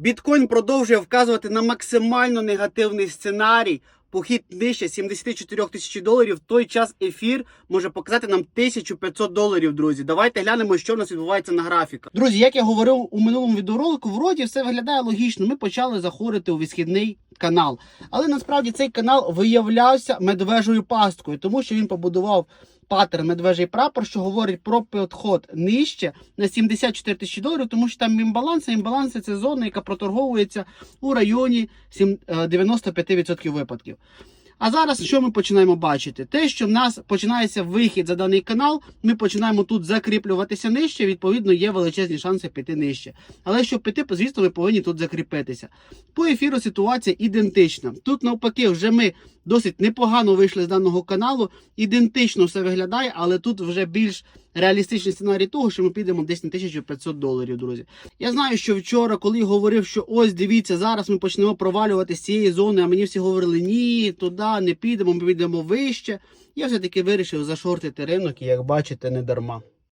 Біткоін продовжує вказувати на максимально негативний сценарій. Похід нижче 74 тисяч доларів. В той час ефір може показати нам 1500 доларів, друзі. Давайте глянемо, що в нас відбувається на графіках. Друзі, як я говорив у минулому відеоролику, вроді все виглядає логічно. Ми почали заходити у висхідний канал. Але насправді цей канал виявлявся медвежою пасткою, тому що він побудував паттерн медвежий прапор, що говорить про підход нижче на 74 тисячі доларів, тому що там імбаланси. Імбаланси це зона, яка проторговується у районі сім- е, 95% випадків. А зараз що ми починаємо бачити? Те, що в нас починається вихід за даний канал, ми починаємо тут закріплюватися нижче, відповідно, є величезні шанси піти нижче. Але щоб піти, звісно, ми повинні тут закріпитися. По ефіру ситуація ідентична. Тут, навпаки, вже ми досить непогано вийшли з даного каналу. Ідентично все виглядає, але тут вже більш реалістичний сценарій того, що ми підемо десь на 1500 доларів, друзі. Я знаю, що вчора, коли говорив, що ось дивіться, зараз ми почнемо провалювати з цієї зони, а мені всі говорили, ні, туди не підемо, ми підемо вище. Я все-таки вирішив зашортити ринок, і як бачите, не дарма.